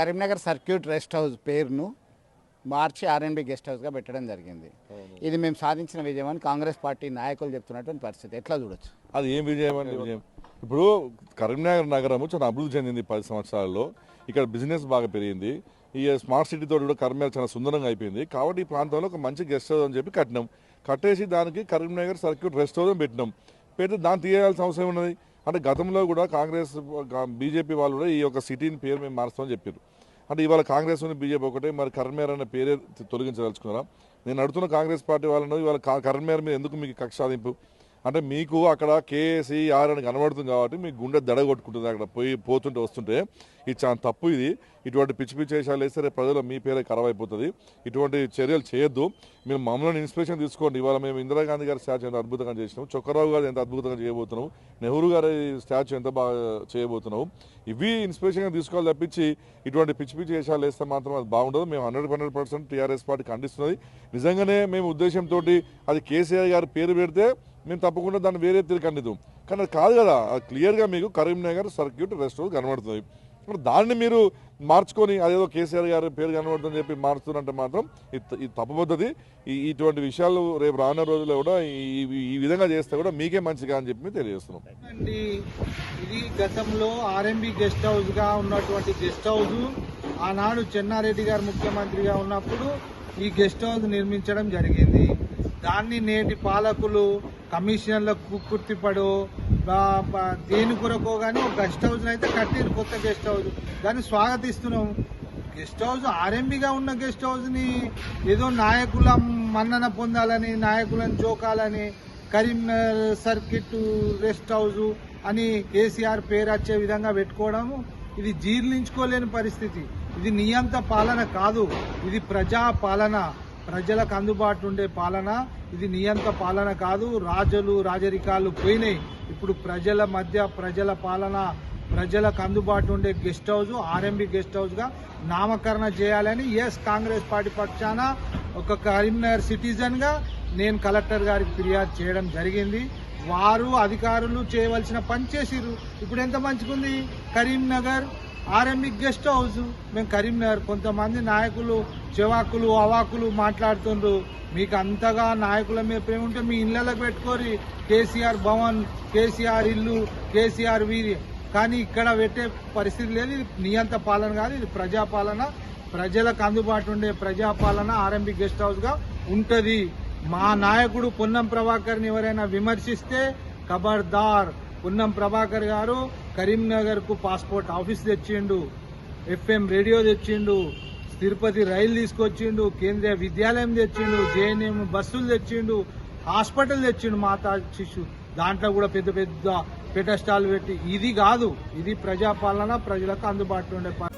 Karimnagar circuit rest house పేరును మార్చి R&B guest హౌస్గా పెట్టడం జరిగింది. ఇది మేము సాధించిన విజయం అని కాంగ్రెస్ పార్టీ నాయకులు చెప్తున్నటువంటి పరిస్థితి. ఎట్లా చూడొచ్చు? అది ఏం విజయం అండి? విజయం. ఇప్పుడు కరీంనగర్ నగరం చాలా అభివృద్ధి చెందింది పది సంవత్సరాల్లో. ఇక్కడ బిజినెస్ బాగా పెరిగింది. ఈ స్మార్ట్ సిటీ తోటి కూడా కరీంనగర్ చాలా సుందరంగా అయిపోయింది. కాబట్టి ఈ ప్రాంతంలో ఒక మంచి గెస్ట్ హౌస్ అని చెప్పి కట్టినాం. కట్టేసి దానికి కరీంనగర్ సర్క్యూట్ రెస్ట్ హౌస్ పెట్టినాం. పెడితే దాన్ని తీయాల్సిన అవసరం ఉన్నది అంటే గతంలో కూడా కాంగ్రెస్ బీజేపీ వాళ్ళు కూడా ఈ యొక్క సిటీని పేరు మేము మారుస్తామని చెప్పారు అంటే ఇవాళ కాంగ్రెస్ ఉంది బీజేపీ ఒకటే. మరి కరీంనగర్ అనే పేరే తొలగించదలుచుకున్నారా? నేను అడుగుతున్న కాంగ్రెస్ పార్టీ వాళ్ళను ఇవాళ కా- మీద ఎందుకు మీకు కక్ష సాధింపు? అంటే మీకు అక్కడ కేసీఆర్ అని కనబడుతుంది కాబట్టి మీ గుండె దడ కొట్టుకుంటుంది అక్కడ పోయి పోతుంటే వస్తుంటే. ఇది చాలా తప్పు ఇది. ఇటువంటి పిచ్చి పిచ్చి వేషాలు వేస్తే రేపు ప్రజలు మీ పేరే ఖరాబ్ అయిపోతుంది. ఇటువంటి చర్యలు చేయొద్దు. మీరు మమ్మల్ని ఇన్స్పిరేషన్ తీసుకోండి. ఇవాళ మేము ఇందిరాగాంధీ గారి స్టాచ్యూ ఎంత అద్భుతంగా చేసినాం. చొక్కరావు గారు ఎంత అద్భుతంగా చేయబోతున్నాం నెహ్రూ గారి స్టాచ్యూ ఎంత బాగా చేయబోతున్నాం ఇవి ఇన్స్పిరేషన్గా తీసుకోవాలి తప్పించి ఇటువంటి పిచ్చి పిచ్చి వేషాలు వేస్తే మాత్రం అది బాగుండదు. మేము hundred hundred percent TRS party ఖండిస్తున్నది. నిజంగానే మేము ఉద్దేశంతో అది కేసీఆర్ గారి పేరు పెడితే మేము తప్పకుండా దాన్ని వేరే తీరు కానీ అది కాదు కదా అది క్లియర్గా మీకు కరీంనగర్ సర్క్యూట్ రెస్ట్ హౌస్ కనబడుతుంది. ఇప్పుడు దాన్ని మీరు మార్చుకొని అదేదో కేసీఆర్ గారి పేరు కనబడుతుందని చెప్పి మారుస్తున్నంటే మాత్రం ఇది తప్పు పద్ధతి. ఇటువంటి విషయాలు రేపు రానున్న రోజుల్లో కూడా ఈ ఈ- విధంగా చేస్తే కూడా మీకే మంచిగా అని చెప్పి తెలియజేస్తున్నాం. ఇది గతంలో ఆర్ఎంబి గెస్ట్ హౌస్గా ఉన్నటువంటి గెస్ట్ హౌస్. ఆనాడు చెన్నారెడ్డి గారు ముఖ్యమంత్రిగా ఉన్నప్పుడు ఈ గెస్ట్ హౌస్ నిర్మించడం జరిగింది. దాన్ని నేటి పాలకులు కమిషన్ల కుర్తిపడు దేని కొరకో కానీ ఒక గెస్ట్ హౌస్ అయితే కట్టిరు కొత్త గెస్ట్ హౌస్. దాన్ని స్వాగతిస్తున్నాం. గెస్ట్ హౌస్ ఆర్ఎంబిగా ఉన్న గెస్ట్ హౌస్ని ఏదో నాయకుల మన్నన పొందాలని నాయకులను జోకాలని కరీంనగర్ సర్కిట్ రెస్ట్ హౌస్ అని కేసీఆర్ పేరు వచ్చే విధంగా పెట్టుకోవడము ఇది జీర్ణించుకోలేని పరిస్థితి. ఇది నియంత పాలన కాదు. ఇది ప్రజా పాలన. ప్రజలకు అందుబాటు ఉండే పాలన ఇది నియంత పాలన కాదు రాజులు రాజరికాలు పోయినాయి. ఇప్పుడు ప్రజల మధ్య ప్రజల పాలన ప్రజలకు అందుబాటు ఉండే గెస్ట్ హౌస్ ఆర్ఎంబి గెస్ట్ హౌస్గా నామకరణ చేయాలని ఎస్ కాంగ్రెస్ పార్టీ పక్షాన ఒక కరీంనగర్ సిటిజన్గా నేను కలెక్టర్ గారికి ఫిర్యాదు చేయడం జరిగింది. వారు అధికారులు చేయవలసిన పని చేసిరు ఇప్పుడు ఎంత మంచిగుంది? కరీంనగర్ ఆర్ఎంబి గెస్ట్ హౌస్ మేము కరీంనగర్. కొంతమంది నాయకులు చెవాకులు అవాకులు మాట్లాడుతుండ్రు. మీకు అంతగా నాయకుల మీద ప్రేమ ఉంటే మీ ఇళ్ళకి పెట్టుకోరి కేసీఆర్ భవన్ కేసీఆర్ ఇల్లు కేసీఆర్ వీరి. కానీ ఇక్కడ పెట్టే పరిస్థితి లేదు. ఇది నియంత పాలన కాదు. ఇది ప్రజాపాలన. ప్రజలకు అందుబాటు ఉండే ప్రజాపాలన ఆర్ఎంబి గెస్ట్ హౌస్గా ఉంటుంది. మా నాయకుడు పొన్నం ప్రభాకర్ని ఎవరైనా విమర్శిస్తే ఖబర్దార్ పున్నం ప్రభాకర్ గారు కరీంనగర్కు పాస్పోర్ట్ ఆఫీస్ తెచ్చిండు ఎఫ్ఎం రేడియో తెచ్చిండు తిరుపతి రైలు తీసుకొచ్చిండు కేంద్రీయ విద్యాలయం తెచ్చిండు జేఎన్ఎం బస్సులు తెచ్చిండు హాస్పిటల్ తెచ్చిండు మాతా శిశు. దాంట్లో కూడా పెద్ద పెద్ద పెటస్టాల్ పెట్టి ఇది కాదు ఇది ప్రజాపాలన ప్రజలకు అందుబాటులో ఉండే పాలన